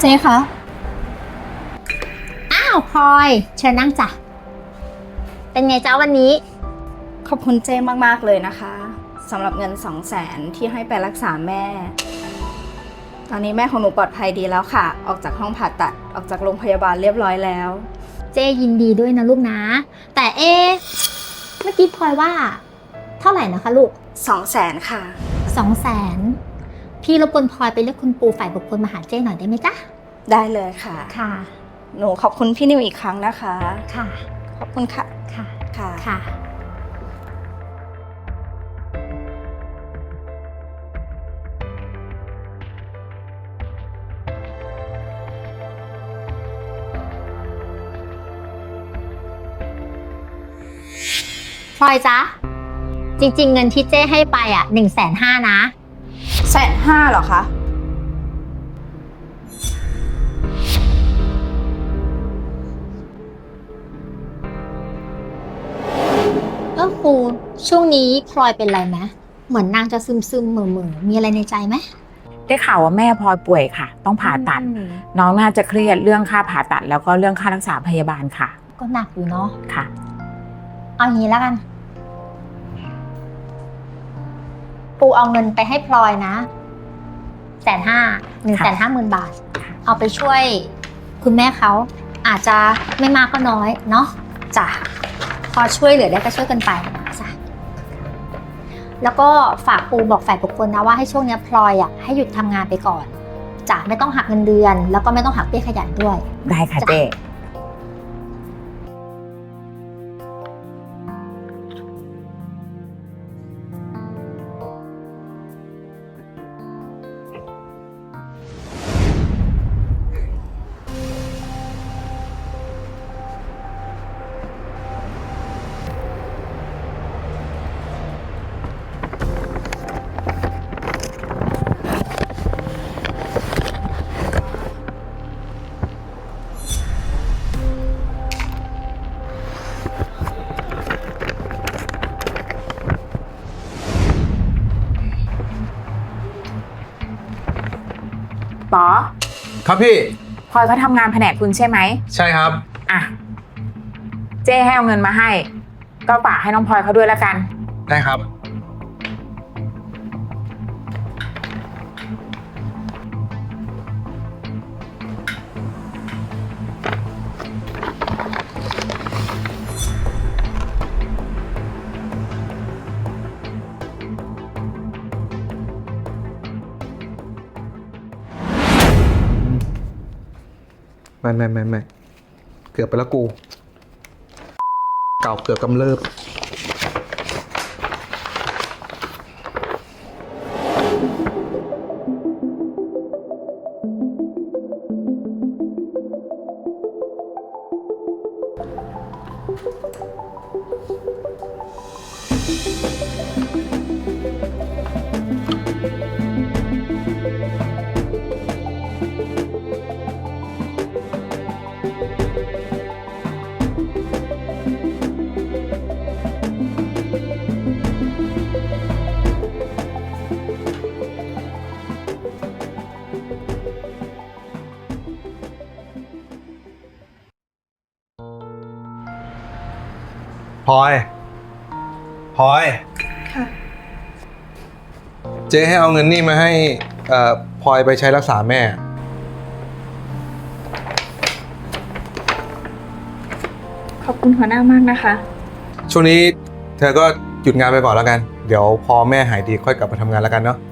เจ๊คะ อ้าวพลอย เชิญนั่งจ้ะ เป็นไงจ้าวันนี้ ขอบคุณเจ๊มาก ๆ เลยนะคะสำหรับเงินสองแสนที่ให้ไปรักษาแม่ ตอนนี้แม่ของหนูปลอดภัยดีแล้วค่ะ ออกจากห้องผ่าตัดออกจากโรงพยาบาลเรียบร้อยแล้ว เจยินดีด้วยนะลูกนะ แต่เอะเมื่อกี้พลอยว่า เท่าไหร่นะคะลูกสองแสนค่ะสองแสน พี่รบกวนพลอยไปเรียกคุณปูฝ่ายบุคคลมาหาเจ้หน่อยได้ไหมจ๊ะ ได้เลยค่ะ ค่ะ หนูขอบคุณพี่นิวอีกครั้งนะคะ ค่ะ ขอบคุณค่ะ ค่ะ ค่ะ ค่ะ พลอยจ๊ะ จริง ๆ เงินที่เจ้ให้ไปอะหนึ่งแสนห้านะ แสนห้าเหรอคะ เออครูช่วงนี้พลอยเป็นไรไหมเหมือนนางจะซึมซึมๆเหม่อเม่อๆมีอะไรในใจไหมได้ข่าวว่าแม่พลอยป่วยค่ะ ต้องผ่าตัด อืมน้องน่าจะเครียดเรื่องค่าผ่าตัด แล้วก็เรื่องค่ารักษาพยาบาลค่ะก็หนักอยู่เนาะค่ะ เอางี้แล้วกัน ปูเอาเงินไปให้พลอยนะแสนห้าหนึ่งแสนห้าหมื่นบาท เอาไปช่วยคุณแม่เขาอาจจะไม่มากก็น้อยเนาะจ้ะพอช่วยเหลือได้ก็ช่วยกันไปจ้ะแล้วก็ฝากปูบอกฝ่ายบุคคลนะว่าให้ช่วงเนี้ยพลอยอะให้หยุดทำงานไปก่อนจ้ะไม่ต้องหักเงินเดือน แล้วก็ไม่ต้องหักเบี้ยขยันด้วย ได้ค่ะจ้ะเจ๊ ป๋อครับพี่พลอยเขาทำงานแผนกคุณใช่ไหมใช่ครับ อะ เจ๊ให้เอาเงินมาให้ ก็ฝากให้น้องพลอยเขาด้วยแล้วกัน ได้ครับ ไม่ไม่ไม่ไม่เกือบไปแล้วกู เก่าเกือบกำเริบ พลอยพลอยค่ะ เจ๊ให้เอาเงินนี่มาให้เอ่อพลอยไปใช้รักษาแม่ ขอบคุณหัวหน้ามากนะคะ ช่วงนี้เธอก็หยุดงานไปก่อนแล้วกัน เดี๋ยวพอแม่หายดีค่อยกลับมาทำงานแล้วกันเนาะค่ะ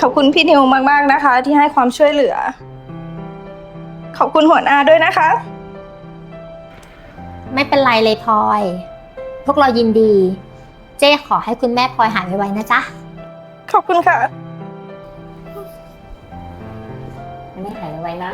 ขอบคุณพี่นิวมากๆนะคะ ที่ให้ความช่วยเหลือ ขอบคุณหัวหน้าด้วยนะคะ ไม่เป็นไรเลยพลอย พวกเรายินดี เจ้ขอให้คุณแม่พลอยหายไวๆนะจ๊ะ ขอบคุณค่ะ ไม่หายไวๆนะ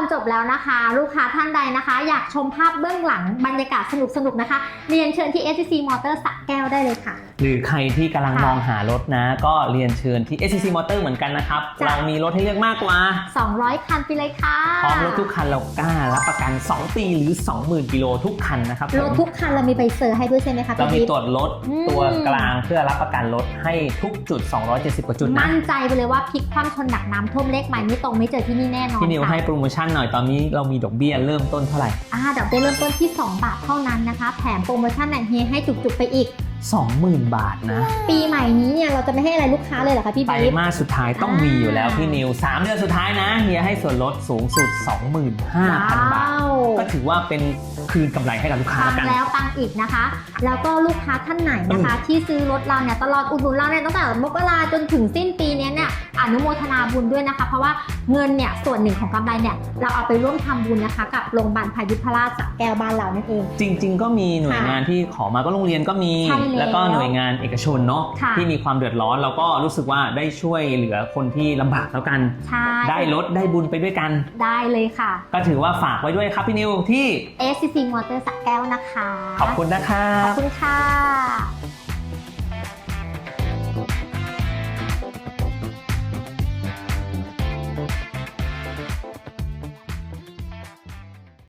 รจบแล้วนะคะ ลูกค้าท่านใดนะคะ อยากชมภาพเบื้องหลังบรรยากาศสนุกๆนะคะ เรียนเชิญที่ SCC Motor สระแก้วได้เลยค่ะ หรือใครที่กำลังค่ะมองหารถนะ ก็เรียนเชิญที่ SCC Motor เหมือนกันนะครับจ้ะเรามีรถให้เลือกมากกว่า 200 คันไปเลยค่ะพร้อมรถทุกคันเรากล้ารับประกัน 2 ปีหรือ 20,000 กิโลทุกคันนะครับผมรถทุกคันเรามีใบเซอร์ให้ด้วยใช่ไหมคะเราพี่มีบิ๊กตรวจรถอืมตัวกลางเพื่อรับประกันรถให้ทุกจุด 270 กว่าจุดนะมั่นใจไปเลยว่าพลิกคว่ำชนหนักน้ำท่วมเลขใหม่ไม่ตรงไม่เจอที่นี่แน่นอนพี่นิวค่ะให้โปรโมชั่นหน่อยตอนนี้เรามีดอกเบี้ยเริ่มต้นเท่าไหร่อ่าดอกเบี้ยเริ่มต้นที่ 2 บาทเท่านั้นนะคะแถมโปรโมชั่นแอนเฮียให้จุกๆไปอีก 20,000 บาทนะ ปีใหม่นี้เนี่ยเราจะไม่ให้อะไรลูกค้าเลยเหรอคะพี่ไตรบิ๊ก มาสสุดท้ายต้องมีอยู่แล้วอ่าพี่นิว 3 เดือนสุดท้ายนะเฮียให้ส่วนลดสูงสุด 25,000 บาท ว้าว ก็ถือว่าเป็นคืนกำไรให้กับลูกค้าปัแล้วงกัน แล้วปังอีกนะคะ แล้วก็ลูกค้าท่านไหนนะคะ ที่ซื้อรถเราเนี่ยตลอดอุดหนุนเราเนี่ยตั้งแต่มกราจนถึงสิ้นปีเนี้ยเนี่ย อนุโมทนาบุญด้วยนะคะ เพราะว่าเงินเนี่ยส่วนหนึ่งของกำไรเนี่ยเราเอาไปร่วมทำบุญนะคะ กับโรงพยาบาลพายุพราชสระแก้วบ้านเรานั่นเอง จริง ๆ ก็มีหน่วยงานที่ขอมาก็โรงเรียนก็มี ใช่แล้วแล้วก็หน่วยงานเอกชนเนาะค่ะ ที่มีความเดือดร้อนเราก็รู้สึกว่าได้ช่วยเหลือคนที่ลำบากแล้วกัน ใช่ได้ลดได้บุญไปด้วยกัน ได้เลยค่ะ ก็ถือว่าฝากไว้ด้วยครับพี่นิวที่ SCC Motor สระแก้วนะคะ ขอบคุณนะครัขอบบ คุณค่ะ